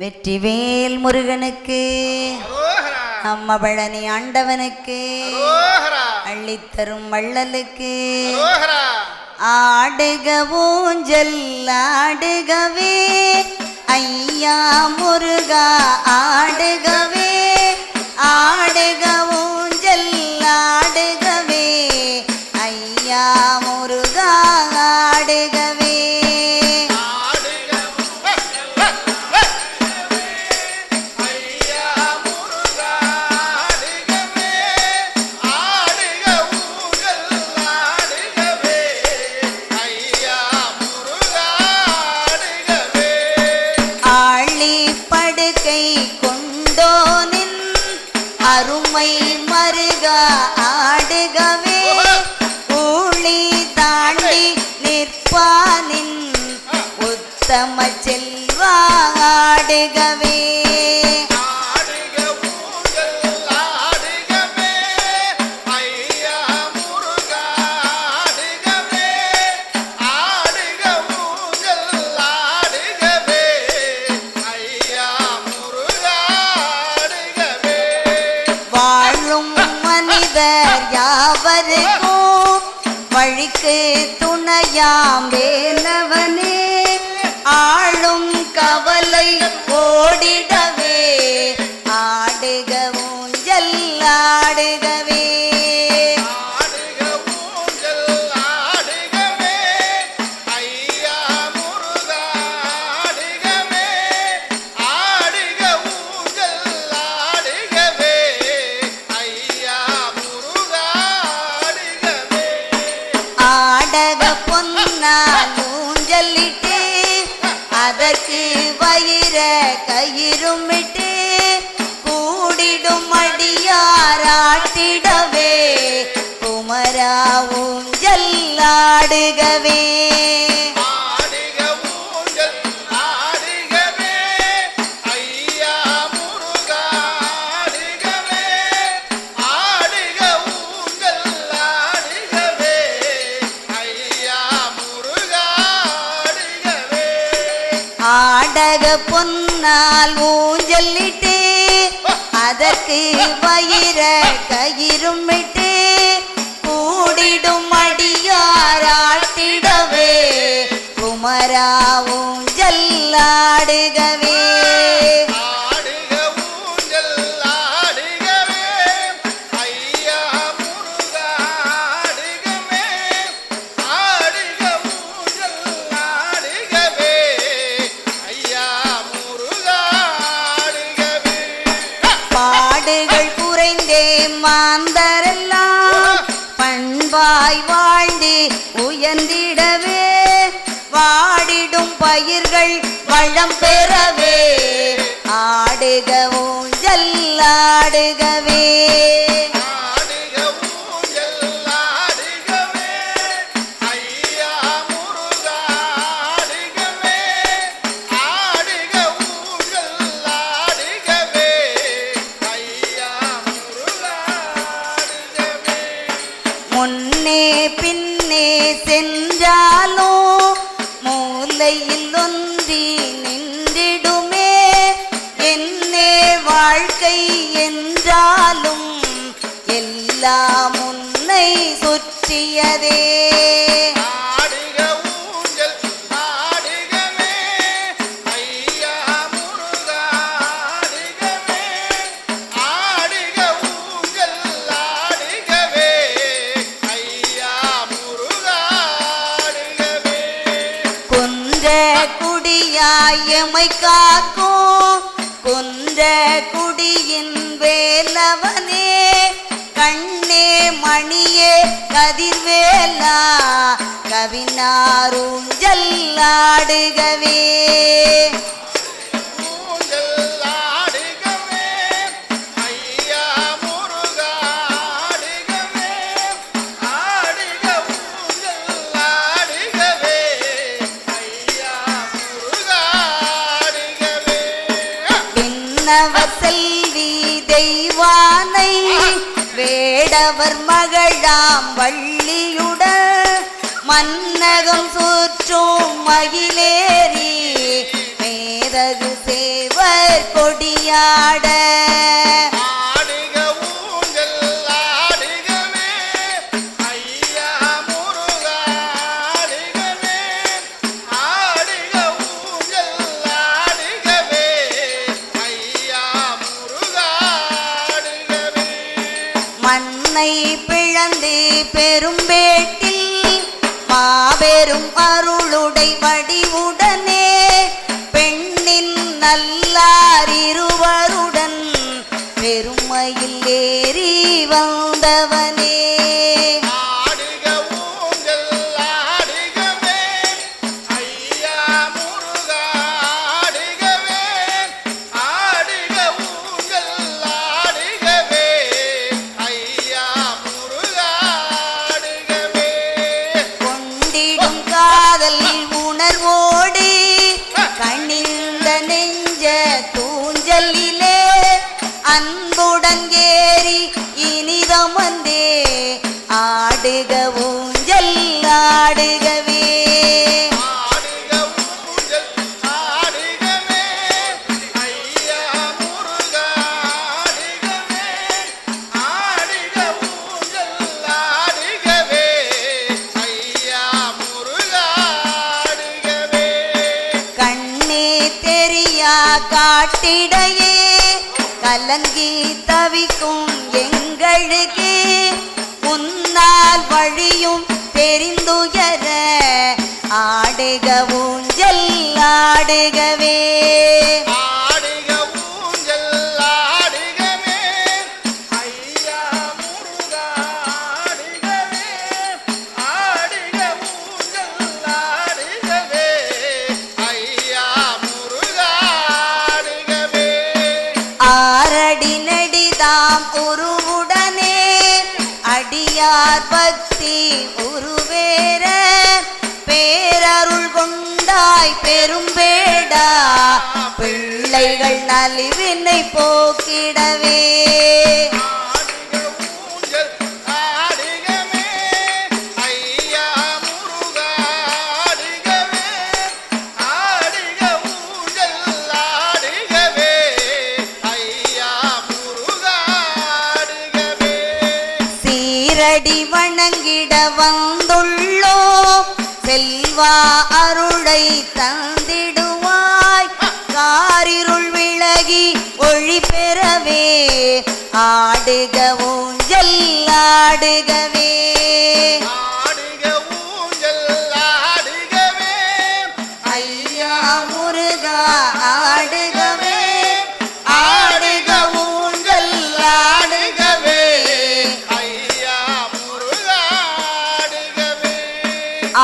வெற்றிவேல் முருகனுக்கு நம்ம பழனி ஆண்டவனுக்கு அள்ளித்தரும் வள்ளலுக்கு. ஆடுக ஊஞ்சல் ஆடுகவே. ஐயா முருகா ஆடுகவே. ஆடுக ஊஞ்சல் ஆடுகவே. ஐயா முருகா ஆடுகவே உத்தம செல்வா ஆடுகவே. யாவருக்கும் வழிக்கு துணையாம் வேலவனே. ஆளும் கவலை ஓடிடவே அதற்கு வயிற கயிறுமிட்டு கூடிடும் அடியாராட்டிடவே குமராவும் ஜல்லாடுகவே அழக பொன்னால் ஊஞ்சலிட்டு அதற்கு வயிற கயிறும் கயிறுமிட்டு கூடிடும் அடியாராட்டிடவே குமரா ஊஞ்சல் வாய் வாழ்ந்து உயர்ந்திடவே வாடிடும் பயிர்கள் வளம் பெறவே ஆடுக ஊஞ்சல் ஆடுகவே. எல்லாம் உன்னை சுற்றியதே. குன்ற குடியாயமை காக்கும் கதிர்வேலா கவினாரும் ஜல்லாடுகவே. வேடவர் மகளாம் வள்ளியுடன் மன்னகம் சூற்றும் மகிழேறி மேதகு சேவர் கொடியாட. பெரும்பேட்டில் ஆடுகவே. ஐயா முருகா ஆடுகவே. கண்ணே தெரியா காட்டிடையே கலங்கி ஐயா முருகா ஆடுகவே. ஆரடி நெடிதாம் உருவுடனே அடியார் பக்தி உருவேற ஊஞ்சல் ஆடுகவே. ஐயா முருகா ஆடுகவே. சீரடி வணங்கிட வந்துள்ளோ செல்வா அருளை ஆடுக ஊஞ்சல் ஆடுகவே. ஆடுக ஊஞ்சல் ஆடுகவே. ஐயா முருகா ஆடுகவே. ஆடுக ஊஞ்சல் ஆடுகவே. ஐயா முருகா ஆடுகவே.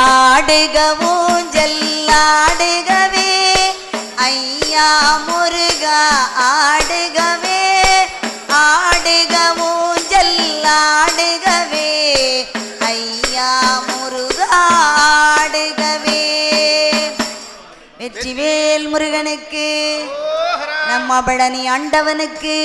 ஆடுக ஊஞ்சல் ஆடுகவே. ஐயா முருகா ஆடுகவே. ஆடுகவே வெற்றிவேல் முருகனுக்கு நம்ம பழனி ஆண்டவனுக்கு